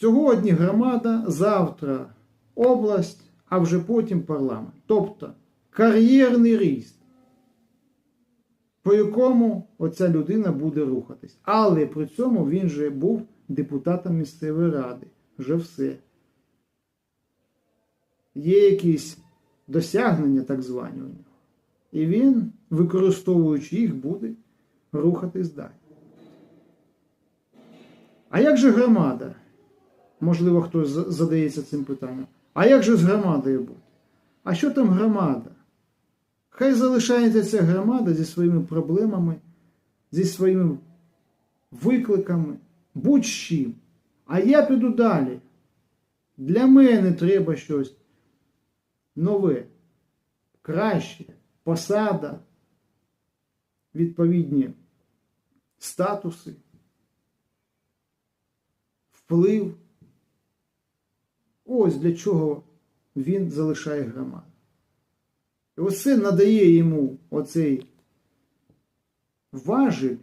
Сьогодні громада, завтра область, а вже потім парламент. Тобто кар'єрний ріст, по якому оця людина буде рухатись. Але при цьому він же був депутатом місцевої ради. Вже все. Є якісь досягнення так звані у нього. І він, використовуючи їх, буде рухатись далі. А як же громада? Можливо, хтось задається цим питанням. А як же з громадою бути? А що там громада? Хай залишається ця громада зі своїми проблемами, зі своїми викликами, будь-чим. А я піду далі. Для мене треба щось нове, краще, посада, відповідні статуси, вплив. Ось для чого він залишає громаду. І оце надає йому оцей важіль,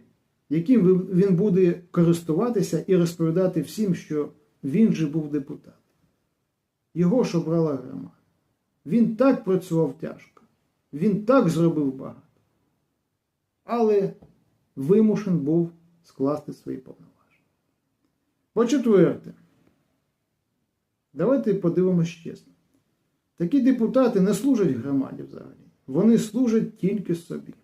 яким він буде користуватися і розповідати всім, що він же був депутат. Його ж обрала громада. Він так працював тяжко, він так зробив багато. Але вимушен був скласти свої повноваження. По-четверте, давайте подивимось чесно. Такі депутати не служать громаді взагалі. Вони служать тільки собі.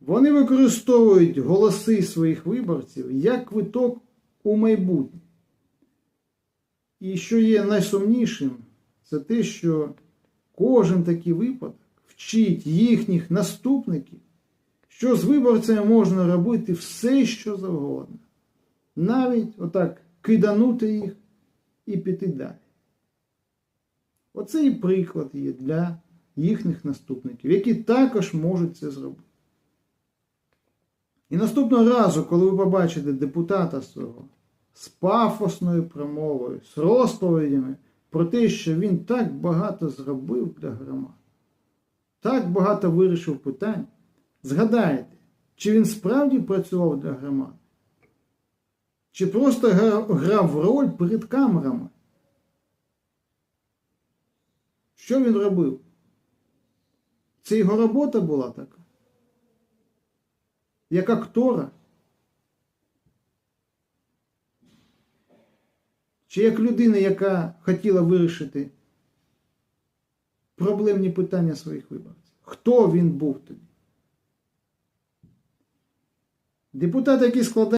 Вони використовують голоси своїх виборців як квиток у майбутнє. І що є найсумнішим, це те, що кожен такий випадок вчить їхніх наступників, що з виборцями можна робити все, що завгодно. Навіть отак киданути їх і піти далі. Оце і приклад є для їхніх наступників, які також можуть це зробити. І наступного разу, коли ви побачите депутата свого з пафосною промовою, з розповідями про те, що він так багато зробив для громад, так багато вирішив питань, згадайте, чи він справді працював для громад, чи просто грав роль перед камерами. Що він робив? Це його робота була така. Як актора. Чи як людина, яка хотіла вирішити проблемні питання своїх виборців? Хто він був тоді? Депутат, який складає